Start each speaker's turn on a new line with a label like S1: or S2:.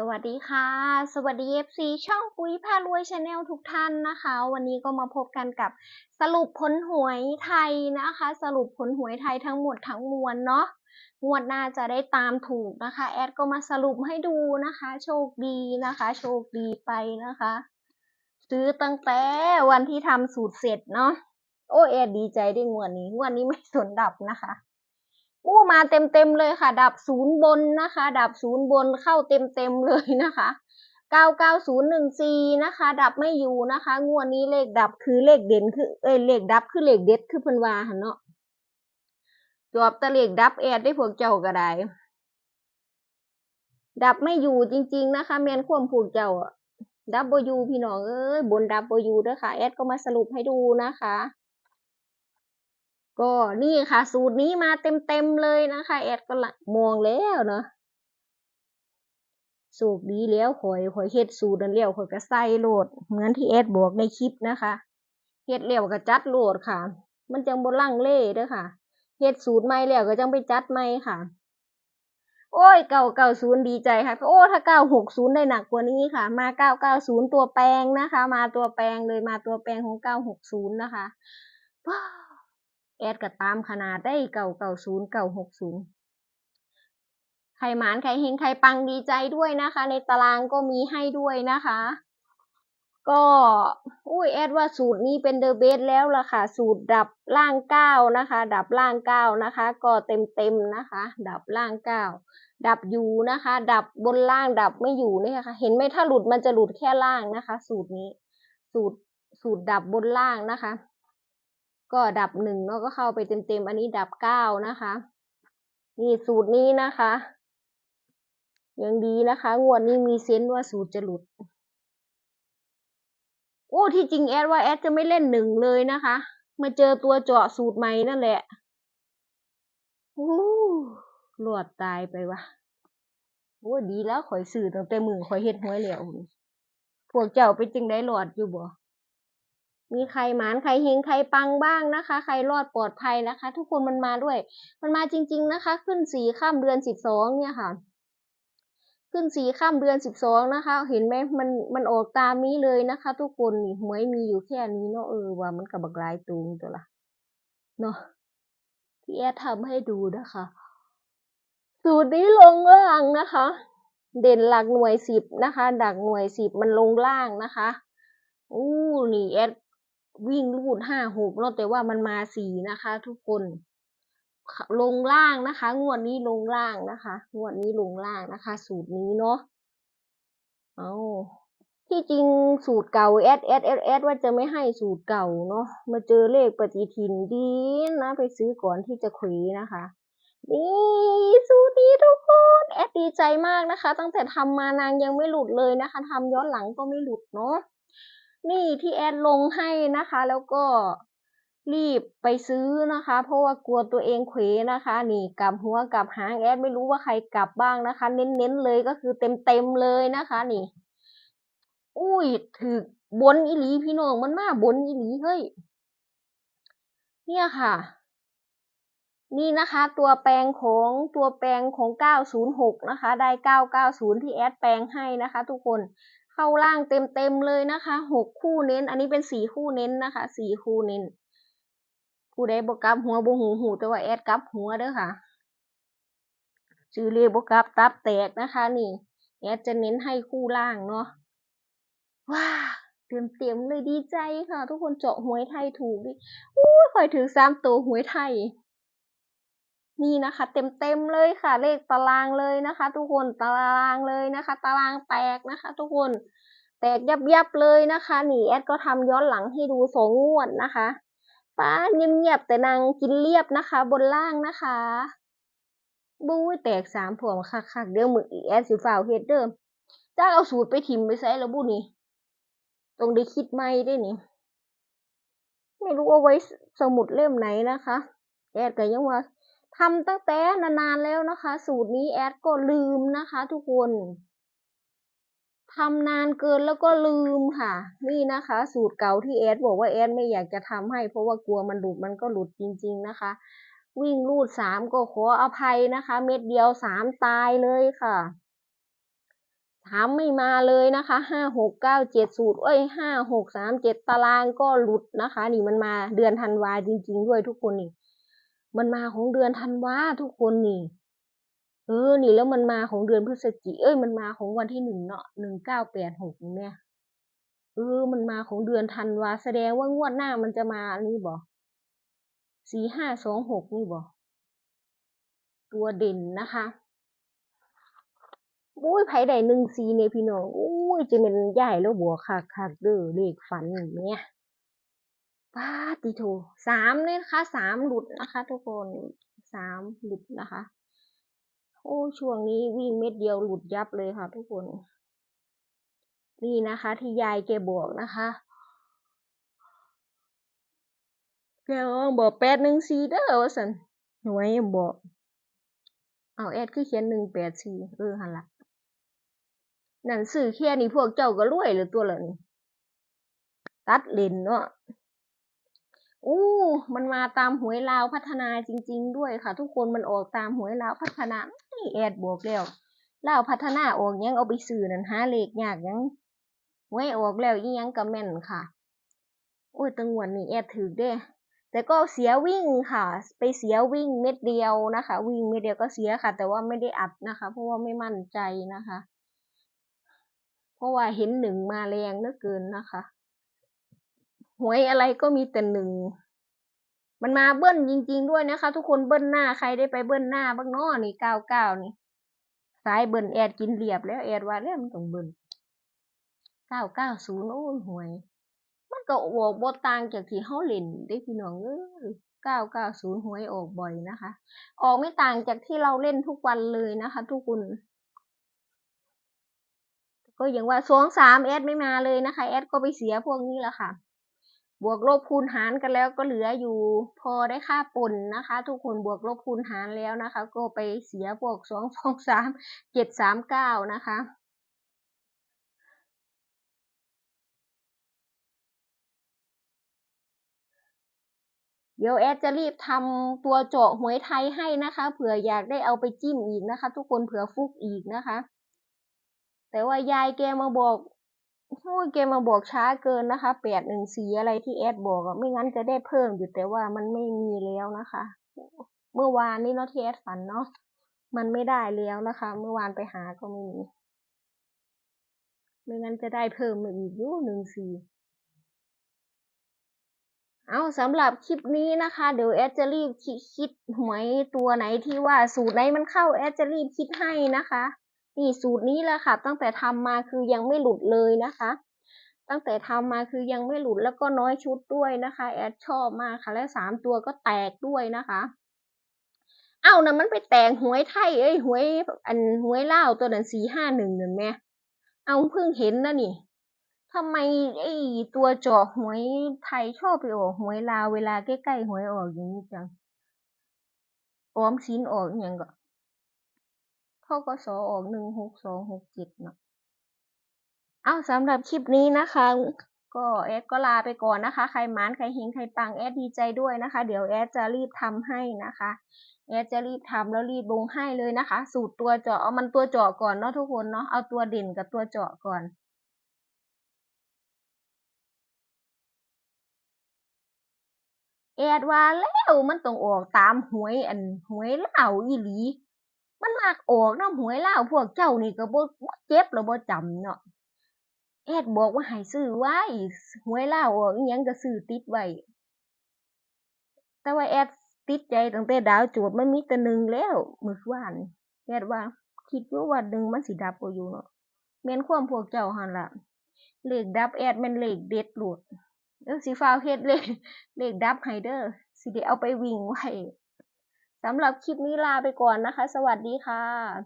S1: สวัสดีค่ะ สวัสดี FC ช่องปุ้ยพารวยชาแนลทุกท่านนะคะ วันนี้ก็มาพบกันกับสรุปผลหวยไทยนะคะ สรุปผลหวยไทยทั้งหมดทั้งมวลเนาะงวดหน้าจะได้ตามถูกนะคะ แอดก็มาสรุปให้ดูนะคะ โชคดีนะคะ โชคดีไปนะคะ ซื้อตั้งแต่วันที่ทำสูตรเสร็จเนาะโอ้แอดดีใจได้งวดนี้งวดนี้ไม่สนดับนะคะ อู้มาเต็มเต็มๆเลยค่ะ ดับศูนย์บนนะคะ ดับศูนย์บนเข้าเต็มเต็มๆเลยนะคะเก้าเก้าศูนย์หนึ่งสี่นะคะ ดับไม่อยู่นะคะ งวดนี้เลขดับคือเลขเด่นคือเอ้ยเลขดับคือเลขเด็ดคือพิ่นวาหันเนาะจอบตะเลขดับแอดได้พวกเจ้าก็ได้ดับไม่อยู่จริง ๆ นะคะแมนควมพวกเจ้าอะดับเบิลยูพี่น้องเอ้ยบนดับเบิลยูด้อค่ะแอดก็มาสรุปให้ดูนะคะ ก็นี่ค่ะ สูตรนี้มาเต็มๆเลยนะคะ แอดก็ละมองแล้วเนาะสูตรดีแล้วข่อยข่อยเฮ็ดสูตรนั้นแล้วข่อยก็ใส่โหลด เหมือนที่แอดบอกในคลิปนะคะเฮ็ดแล้วก็จัดโหลดค่ะ มันจังบ่ลังเลเด้อค่ะเฮ็ดสูตรใหม่แล้วก็จังไปจัดใหม่ค่ะ โอ้ยเก่าเก่าศูนย์ดีใจค่ะ โอ้ถ้าเก้าหกศูนย์ได้หนักกว่านี้ค่ะ มาเก้าเก้าศูนย์ตัวแปลงนะคะ มาตัวแปลงเลยมาตัวแปลงของเก้าหกศูนย์นะคะ แอดก็ตามขนาดได้เก่าเก่าศูนย์เก่าหกศูนย์ใครหมานใครเฮงใครปังดีใจด้วยนะคะ ในตารางก็มีให้ด้วยนะคะ ก็อุ้ยแอดว่าสูตรนี้เป็นเดอะเบสแล้วล่ะค่ะ สูตรดับล่างเก้านะคะ ดับล่างเก้านะคะ ก็เต็มเต็มนะคะ ดับล่างเก้าดับอยู่นะคะ ดับบนล่างดับไม่อยู่นี่ค่ะ เห็นไหมถ้าหลุดมันจะหลุดแค่ล่างนะคะ สูตรนี้ สูตรสูตรดับบนล่างนะคะ ก็ดับหนึ่งเนาะก็เข้าไปเต็มๆ อันนี้ดับเก้านะคะ นี่สูตรนี้นะคะ ยังดีนะคะ งวดนี้มีเซนส์ว่าสูตรจะหลุด โอ้ที่จริงแอดว่าแอดจะไม่เล่นหนึ่งเลยนะคะ มาเจอตัวเจาะสูตรใหม่นั่นแหละโอ้หลวดตายไปวะโอ้ดีแล้วข่อยสื่อตั้งแต่มือข่อยเฮ็ดหวยแล้วพวกเจ้าเป็นจึงได้หลอดอยู่บ่ มีใครหมานใครเฮงใครปังบ้างนะคะ ใครรอดปลอดภัยนะคะ ทุกคนมันมาด้วย มันมาจริง ๆนะคะ ขึ้นสี่ข้ามเดือนสิบสองเนี่ยค่ะ ขึ้นสี่ข้ามเดือนสิบสองนะคะ เห็นไหมมันมันออกตามนี้เลยนะคะ ทุกคนนี่หวยมีอยู่แค่นี้เนาะเออว่ามันกับบักลายตูงตัวละเนาะที่แอดทำให้ดูนะคะสูตรนี้ลงล่างนะคะ เด่นหลักหน่วยสิบนะคะ ดักหน่วยสิบมันลงล่างนะคะอู้นี่แอด วิ่งรูดห้าหกเนาะแต่ว่ามันมาสี่นะคะ ทุกคน ลงล่างนะคะ งวดนี้ลงล่างนะคะ งวดนี้ลงล่างนะคะ สูตรนี้เนาะเอาที่จริงสูตรเก่าแอดแอดแอดแอดว่าจะไม่ให้สูตรเก่าเนาะมาเจอเลขปฏิทินดีนะไปซื้อก่อนที่จะคุยนะคะนี่สูตรนี้ทุกคนแอดดีใจมากนะคะ ตั้งแต่ทำมานางยังไม่หลุดเลยนะคะทำย้อนหลังก็ไม่หลุดเนาะ นี่ที่แอดลงให้นะคะ แล้วก็รีบไปซื้อนะคะ เพราะว่ากลัวตัวเองเขวนะคะ นี่กลับหัวกลับหางแอดไม่รู้ว่าใครกลับบ้างนะคะ เน้นๆเลยก็คือเต็มๆเลยนะคะ นี่ อุ้ยถือบนอีหลีพี่น้องมันมาบนอีหลีเฮ้ยเนี่ยค่ะ นี่นะคะ ตัวแปลงของตัวแปลงของ 906 นะคะ ได้ 990 ที่แอดแปลงให้นะคะ ทุกคน เข้าล่างเต็มๆเลยนะคะ6คู่เน้น อันนี้เป็น4คู่เน้นนะคะ4คู่เน้น ผู้ใดบกับหัวบ่หูหูแต่ว่าแอดกับหัวเด้อค่ะชื่อเลขบ่กลับตับแตกนะคะ นี่ แอดจะเน้นให้คู่ล่างเนาะว้าเต็มเต็มๆเลยดีใจค่ะ ทุกคนเจาะหวยไทยถูกดิอู้ยคอยถือสามตัวหวยไทย นี่นะคะเต็มเต็มๆเลยค่ะ เลขตารางเลยนะคะ ทุกคนตารางเลยนะคะ ตารางแตกนะคะ ทุกคนแตกยับยับๆเลยนะคะหนีแอดก็ทำย้อนหลังให้ดูสองงวดนะคะป้าเงียบๆแต่นางกินเรียบนะคะ บนล่างนะคะบู้แตกสามถ่วงคักๆเดี๋ยวมืออีแอดสิฝ่าวเฮ็ดเดิมจ้าเอาสูตรไปทิมไปใส่แล้วบุนี่ตรงได้คิดไม่ได้นี่ไม่รู้เอาไว้สมุดเล่มไหนนะคะ แอดก็ยังว่า ทำตั้งแต่นานๆแล้วนะคะ สูตรนี้แอดก็ลืมนะคะ ทุกคนทำนานเกินแล้วก็ลืมค่ะ นี่นะคะ สูตรเก่าที่แอดบอกว่าแอดไม่อยากจะทำให้ เพราะว่ากลัวมันหลุดมันก็หลุดจริง ๆนะคะ วิ่งรูดสามก็ขออภัยนะคะ เม็ดเดียวสามตายเลยค่ะถามไม่มาเลยนะคะห้าหกเก้าเจ็ดสูตรเอ้ยห้าหกสามเจ็ดตารางก็หลุดนะคะ นี่มันมาเดือนธันวาจริง ๆ ด้วยทุกคนนี่ มันมาของเดือนธันวาทุกคนนี่ เออ นี่แล้วมันมาของเดือนพฤศจิเอ้ยมันมาของวันที่หนึ่งเนาะหนึ่งเก้าแปดหกเนี่ย เออ มันมาของเดือนธันวาแสดงว่างวดหน้ามันจะมาอันนี้บอกสี่ห้าสองหกนี่บอกตัวเด่นนะคะอุ้ยไผได้หนึ่งซีเนี่ยพี่น้องอุ้ยจะเป็นใหญ่แล้วบัวคักคักเด้อเลขฝันอย่างเงี้ย ป้าติโทสามเนี่ยนะคะสามหลุดนะคะ ทุกคนสามหลุดนะคะ โอ้ช่วงนี้วิ่งเม็ดเดียวหลุดยับเลยค่ะ ทุกคน นี่นะคะ ที่ยายแกบอกนะคะแกบอกแปดหนึ่งสี่เด้อว่าสันหน่วยบอก เอาแอดคือเขียนหนึ่งแปดสี่เออหันละนั่นสื่อแค่นี้พวกเจ้าก็รวยหรือตัวหละนี่ตัดเลนเนาะ อู้มันมาตามหวยลาวพัฒนาจริง ๆ ด้วยค่ะ ทุกคนมันออกตามหวยลาวพัฒนานี่แอดบอกแล้วลาวพัฒนาออกยังเอาไปสื่อนั่นหาเลขยากยังหวยออกแล้วยี่ยังกระแม่นค่ะ โอ้ยตังวนนี่แอดถือเด้แต่ก็เสียวิ่งค่ะ ไปเสียวิ่งเม็ดเดียวนะคะ วิ่งเม็ดเดียวก็เสียค่ะ แต่ว่าไม่ได้อัดนะคะ เพราะว่าไม่มั่นใจนะคะ เพราะว่าเห็นหนึ่งมาแรงเหลือเกินนะคะ หวยอะไรก็มีแต่หนึ่ง มันมาเบิ้ลจริง ๆ ด้วยนะคะ ทุกคนเบิ้ลหน้าใครได้ไปเบิ้ลหน้าบ้างเนาะนี่เก้าเก้านี่สายเบิ้ลแอดกินเรียบแล้วแอดว่าแล้วมันต้องเบิ้ลเก้าเก้าศูนย์โอ้หวย มันก็ออกบ่ต่างจากที่เฮาเล่นได้พี่น้องเอ้ยเก้าเก้าศูนย์หวยออกบ่อยนะคะ ออกไม่ต่างจากที่เราเล่นทุกวันเลยนะคะ ทุกคนก็อย่างว่าสองสามแอดไม่มาเลยนะคะแอดก็ไปเสียพวกนี้แหละค่ะ บวกลบคูณหารกันแล้วก็เหลืออยู่พอได้ค่าปนนะคะ ทุกคนบวกลบคูณหารแล้วนะคะ ก็ไปเสียพวกสองสองสามเจ็ดสามเก้านะคะเดี๋ยวแอดจะรีบทำตัวเจาะหวยไทยให้นะคะ เผื่ออยากได้เอาไปจิ้มอีกนะคะ ทุกคนเผื่อฟุกอีกนะคะ แต่ว่ายายแกมาบอก โอ้ยแกมมาบอกช้าเกินนะคะแปดหนึ่งสีอะไรที่แอดบอกอะไม่งั้นจะได้เพิ่มอยู่แต่ว่ามันไม่มีแล้วนะคะ เมื่อวานนี้เนาะที่แอดฝันเนาะมันไม่ได้แล้วนะคะ เมื่อวานไปหาก็ไม่มี ไม่งั้นจะได้เพิ่มมาอีกอยู่หนึ่งสี่เอาสำหรับคลิปนี้นะคะ เดี๋ยวแอดจะรีบคิดหวยตัวไหนที่ว่าสูตรไหนมันเข้าแอดจะรีบคิดให้นะคะ นี่สูตรนี้แหละค่ะ ตั้งแต่ทำมาคือยังไม่หลุดเลยนะคะ ตั้งแต่ทำมาคือยังไม่หลุดแล้วก็น้อยชุดด้วยนะคะ แอดชอบมากค่ะ และสามตัวก็แตกด้วยนะคะเอ้านะมันไปแตกหวยไทยเอ้ยหวยอันหวยเล่าตัวนั้นสี่ห้าหนึ่งเห็นไหมเอาเพิ่งเห็นนะนี่ทำไมไอ้ตัวจาะหวยไทยชอบไปออกหวยลาวเวลาใกล้ๆหวยออกอย่างนี้จังออมสินออกอย่างก็ ทกสออกหนึ่งหกสองหกเจ็ดเนาะเอาสำหรับคลิปนี้นะคะ ก็แอดก็ลาไปก่อนนะคะ ใครมานใครเฮงใครปังแอดดีใจด้วยนะคะ เดี๋ยวแอดจะรีบทำให้นะคะแอดจะรีบทำแล้วรีบลงให้เลยนะคะ สูตรตัวเจาะเอามันตัวเจาะก่อนเนาะทุกคนเนาะเอาตัวเด่นกับตัวเจาะก่อนแอดว่าแล้วมันต้องออกตามหวยอันหวยเล่าอีหลี มันมากออกน้ำหวยเล่าพวกเจ้านี่ก็บ่เจ็บแล้วบ่จำเนาะแอดบอกว่าให้ซื้อไว้หวยเล่าออกยังก็ซื้อติดไว้แต่ว่าแอดติดใจตั้งแต่ดาวจทย์มันมีแต่หนึ่งแล้วมือวานแอดว่า คิดอยู่ว่าหนึ่งมันสิดับบ่อยู่เนาะแม่นความพวกเจ้าหันละเลขดับแอดม่นเลขเด็ดโลดเออสิฟ้าเฮ็ดเลขเลขดับไฮเดอร์สิได้เอาไปวิ่งไว้ สำหรับคลิปนี้ลาไปก่อนนะคะ สวัสดีค่ะ